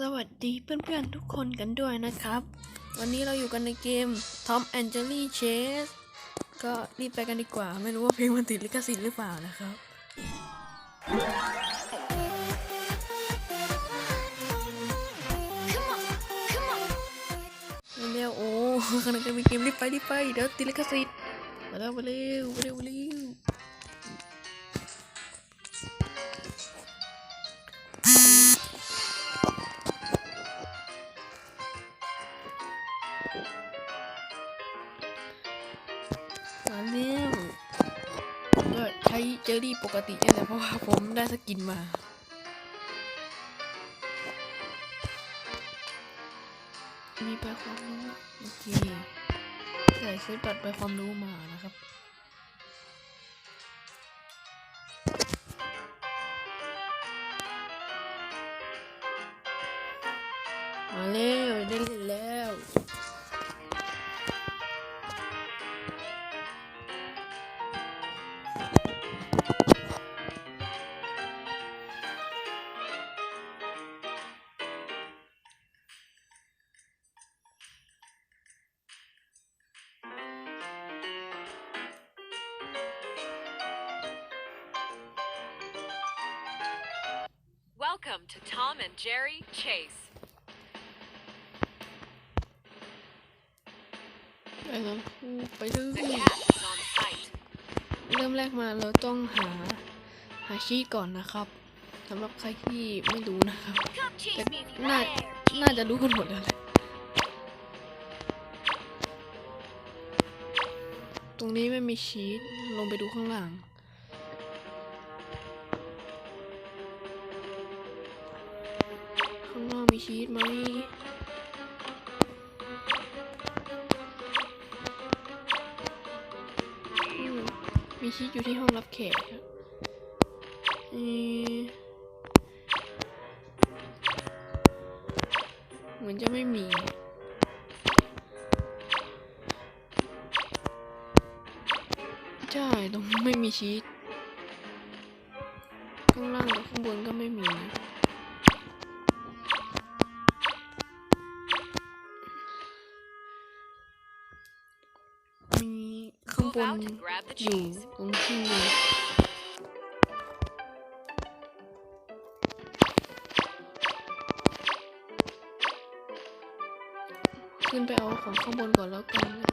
สวัสดีเพื่อนๆทุกคนกันด้วยนะครับ วันนี้เราอยู่กันในเกม Tom and Jerry Chase ก็รีบไปกันดีกว่า ไม่รู้ว่าเพลงมันติดลิขสิทธิ์หรือเปล่านะครับ เร็วๆโอ้กำลังจะมีเกมรีบไปรีบไปเดี๋ยวติดลิขสิทธิ์มาแล้วมาเร็วมาเร็วมาเร็ว มาเร็วก็ใช้เจอรี่ปกตินี่แหละเพราะว่าผมได้สกินมามีใบความรู้โอเคใส่ซื้อบัตรใบความรู้มานะครับมาเร็วได้เล่นแล้ว Chase. ไปกันไปเล The ย cat is on site. เริ่มแรกมาเราต้องหาหาชีก่อนนะครับสำหรับใครที่ไม่รู้นะครับ Come chase แต่ me if you น่า dare. น่าจะรู้กันหมดแล้วแหละตรงนี้ไม่มีชีตลงไปดูข้างล่าง ชีตไหมมีชีตอยู่ที่ห้องรับแขกครับอืมเหมือนจะไม่มีใช่ตรงไม่มีชีตข้างล่างกับข้างบนก็ไม่มี บน out and grab the อยู่ cheese. ตรงที่มีขึ้นไปเอาของข้างบนก่อนแล้วกันนะ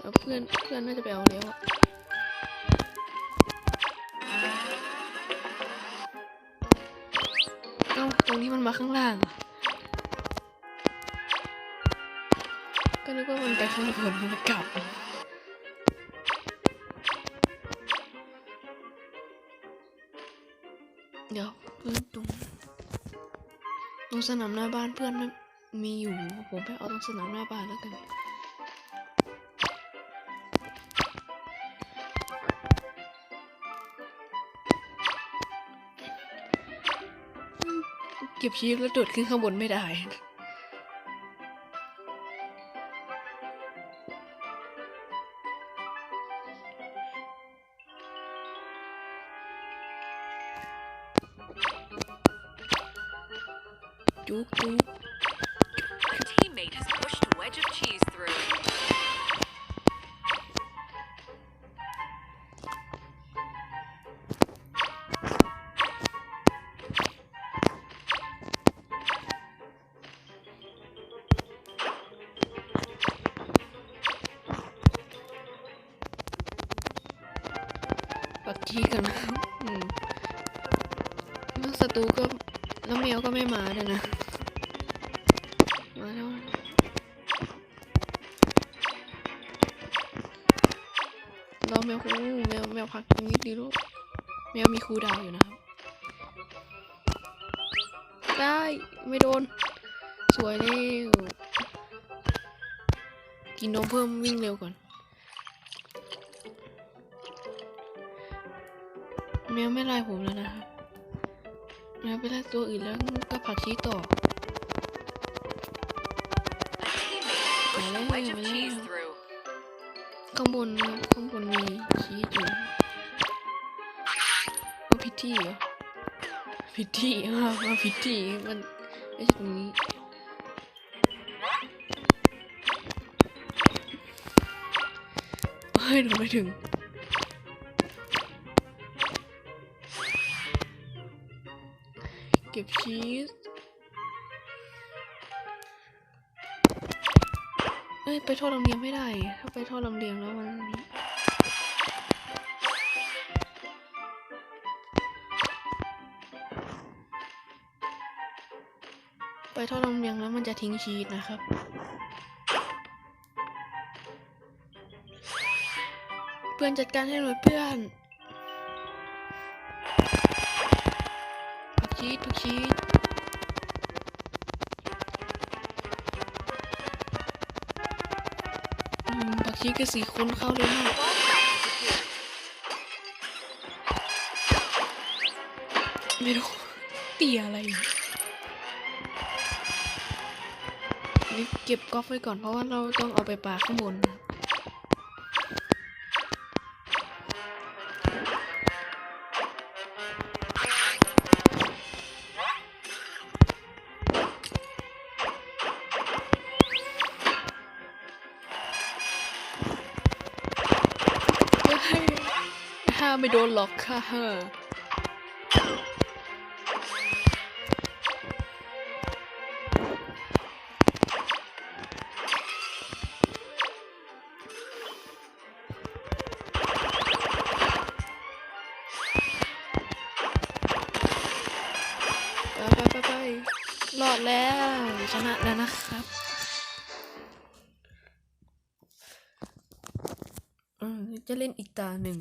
แล้วเพื่อนเพื่อนน่าจะไปเอาแล้วอะเอ้าตรงนี้มันมาข้างล่างอะก็นึกว่ามันไปข้างบนมันกลับ ดี๋ยวเพื่อนตรงตรงสนามหน้าบ้านเพื่อนมันมีอยู่ ผมไปเอาตรงสนามหน้าบ้านแล้วกันเก็บชีพแล้วโดดขึ้นข้างบนไม่ได้ จุกจุก Your teammate has pushed a wedge of cheese through. ปักกี้กันนะครับอืมแล้วศัตรูก็ แล้วแมวก็ไม่มาด้วยนะ มาแล้วรอแมวคูแมวแมวพักตรงนี้ดีลูกแมวมีครูดาวอยู่นะครับ ได้ไม่โดน สวยเร็วกินนมเพิ่มวิ่งเร็วก่อน แมวไม่ไล่ผมแล้วนะครับ แมวไปไล่ตัวอื่นแล้วก็ผักชีต่อ A teammate has pushed a wedge of Hello, cheese hello. through. ข้างบนข้างบนมีชีสอยู่ว่าพิตตี้เหรอพิตตี้อ่าว่าพิตตี้มันไม่ใช่ตรงนี้เฮ้ยหนูไม่ถึง ก็บชีสเอ้ยไปโทษลำเลียงไม่ได้ ถ้าไปโทษลำเลียงแล้วมันนี้ไปโทษลำเลียงแล้วมันจะทิ้งชีสนะครับเพื่อนจัดการให้หน่อยเพื่อน ชีสผักชีสผักชีสกับสี่คนเข้าเลยมากไม่รู้เตียอะไรนี่เก็บก๊อกไว้ก่อนเพราะว่าเราต้องเอาไปปาข้างบนนะ โดนหรอกค่ะไปไปไปไปรอดแล้วชนะแล้วนะครับ อืมจะเล่นอีกตาหนึ่ง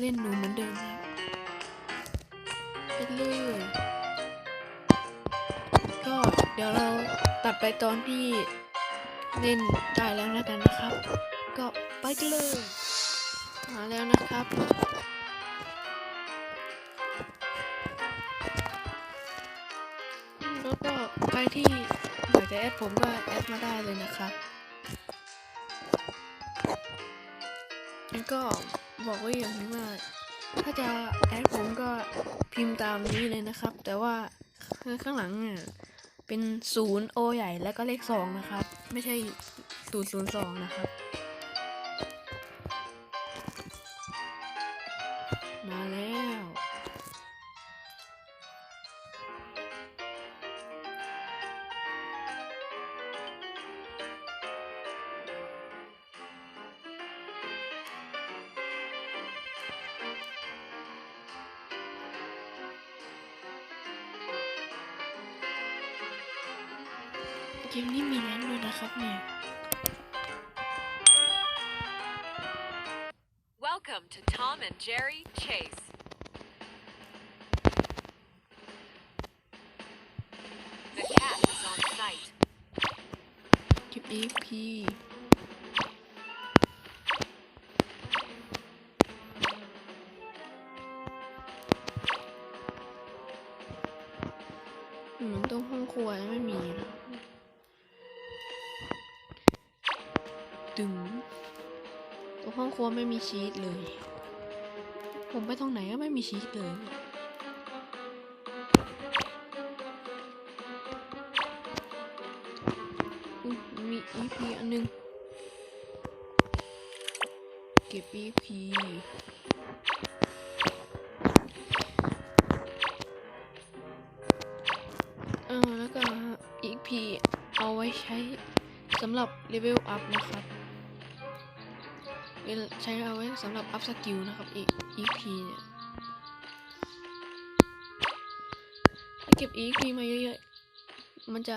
เล่นหนูเหมือนเดิมครับไปเลยก็เดี๋ยวเราตัดไปตอนที่เล่นได้แล้วนะกันนะครับ ก็ไปกันเลย มาแล้วนะครับแล้วก็ใครที่อยากจะแอดผมก็แอดมาได้เลยนะครับแล้วก็ บอกไว้อย่างนี้ว่า ถ้าจะแอดผมก็พิมพ์ตามนี้เลยนะครับ แต่ว่าข้างหลังเนี่ยเป็นศูนย์โอใหญ่แล้วก็เลขสองนะครับ ไม่ใช่ศูนย์ศูนย์สองนะครับ เกมนี้มีแรงด้วยนะครับเนี่ย Welcome to Tom and Jerry Chase. The cat is on site. เก็บ EP เหมือนตรงห้องครัวยังไม่มีนะ ตึงตรงห้องครัวไม่มีชีสเลย ผมไปตรงไหนก็ไม่มีชีสเลยอุ๊ยมีอันหนึง เก็บ EP เออแล้วก็ EP เอาไว้ใช้สำหรับเลเวลอัพนะครับ เวลใช้เอาไว้สำหรับอัพสกิลนะครับ EP เนี่ย ถ้าเก็บ EP มาเยอะๆ มันจะ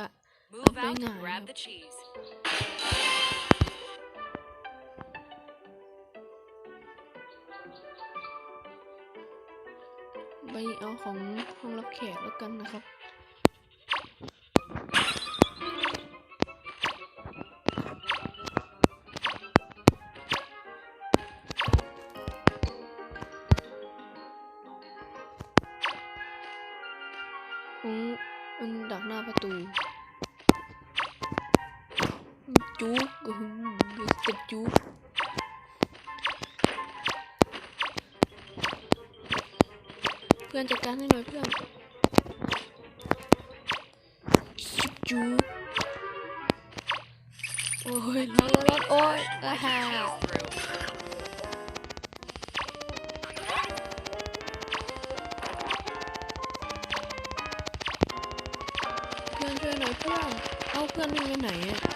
Move out Venga, and grab yep. the cheese. ไปเอาของห้องรับแขกแล้วกันนะครับ อนจัดการให้หน่อยเพื่อนจุกจุกโอ้ยร้อนร้อนร้อนโอ้ยอาฮ่าเพื่อนช่วยหน่อยเพื่อน เอาเพื่อนวิ่งไปไหนอะ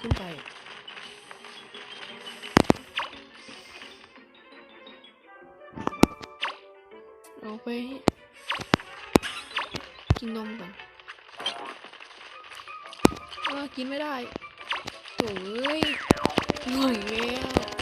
ขึ้นไปเอาไป กินนมก่อนกินไม่ได้โถ่เอ้ยหน่อยแล้ว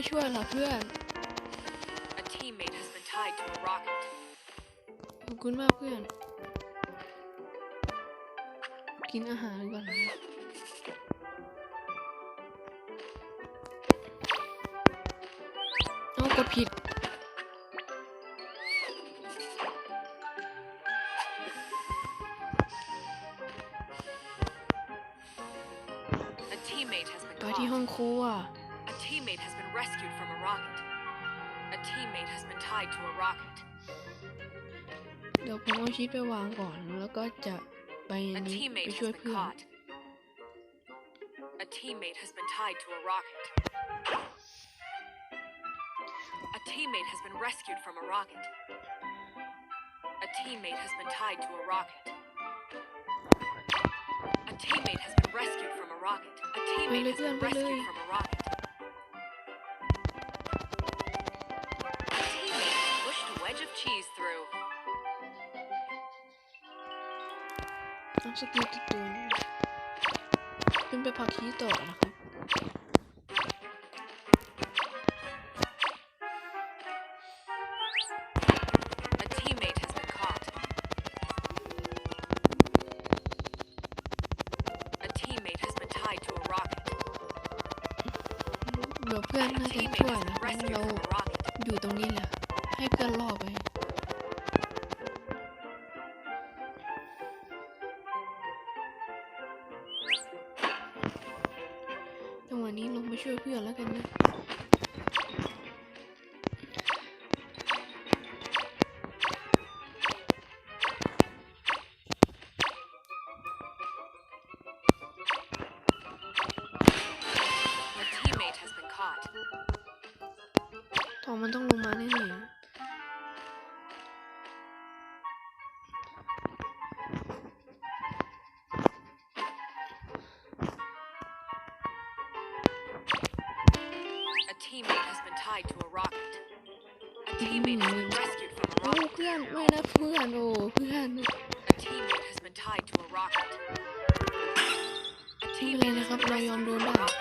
ม่มาช่วยเหรอเพื่อน A teammate has been tied to a rocket. ขอบคุณมากเพื่อน กินอาหารก่อนนะเอากดผิด A teammate has been ไปที่ห้อ caught. งครัว rescued from a rocket. A teammate has been tied to a rocket. เดี๋ยวผมเอาชีสไปวางก่อน แล้วก็จะไป A นี้ไป teammate ช่วย has been เพื่อน caught. A teammate has been tied to a rocket. A teammate has been rescued from a rocket. A teammate has been tied to a rocket. A teammate has been rescued from a rocket. A teammate has been Really? rescued from a rocket. น้ำสกิลติดตัวขึ้นไปพักชีสต่อนะครับ A teammate has been caught. A teammate has been tied to a rocket. เดี๋ยวเพื่อน A น่าจะ teammate ช่วย has นะ been rescued เรา วะนี้ลงไปช่วยเพื่อนแล้วกันนะ rocket. A teammate has been rescued from a โอ้ rocket. เพื่อนไม่นะเพื่อนโอ้เพื่อน A teammate has been tied to a rocket. A ไม่เป็นไร teammate นะ has ครับ been เรายอม rescued โดน from a ได้ rocket.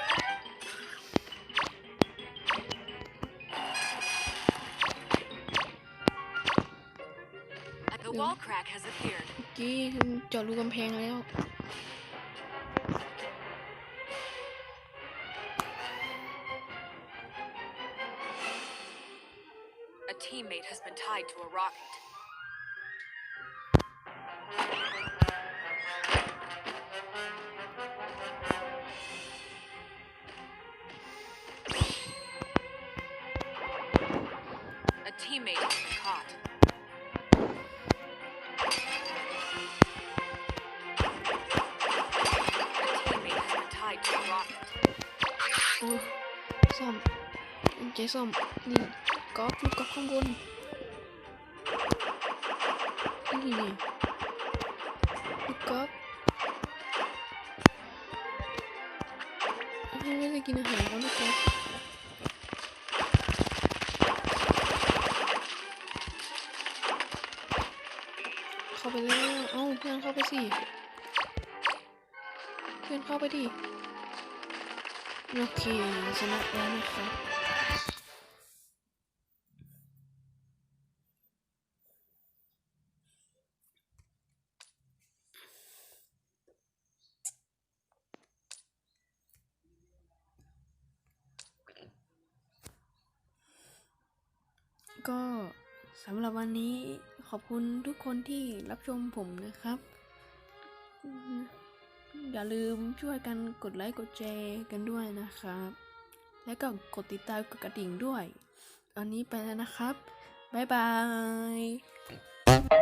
The wall crack has appeared. เมื่อกี้เจาะรูกำแพงแล้ว teammate has been tied to a rocket. A teammate has been caught. A teammate has been tied to a rocket. Oh, some, okay, some, 我上，给上你。 เจ๊อก๊อฟลูกก๊อฟข้างบนนี่ลูกก๊อฟไม่ได้กินอาหารแล้วนะครับเข้าไปแล้ว เอ้าเพื่อนเข้าไปสิ เพื่อนเข้าไปดิ โอเคชนะแล้วนะครับ ก็สำหรับวันนี้ ขอบคุณทุกคนที่รับชมผมนะครับ อย่าลืมช่วยกันกดไลค์กดแชร์กันด้วยนะครับ และก็กดติดตามกดกระดิ่งด้วย อันนี้ไปแล้วนะครับ บ๊ายบาย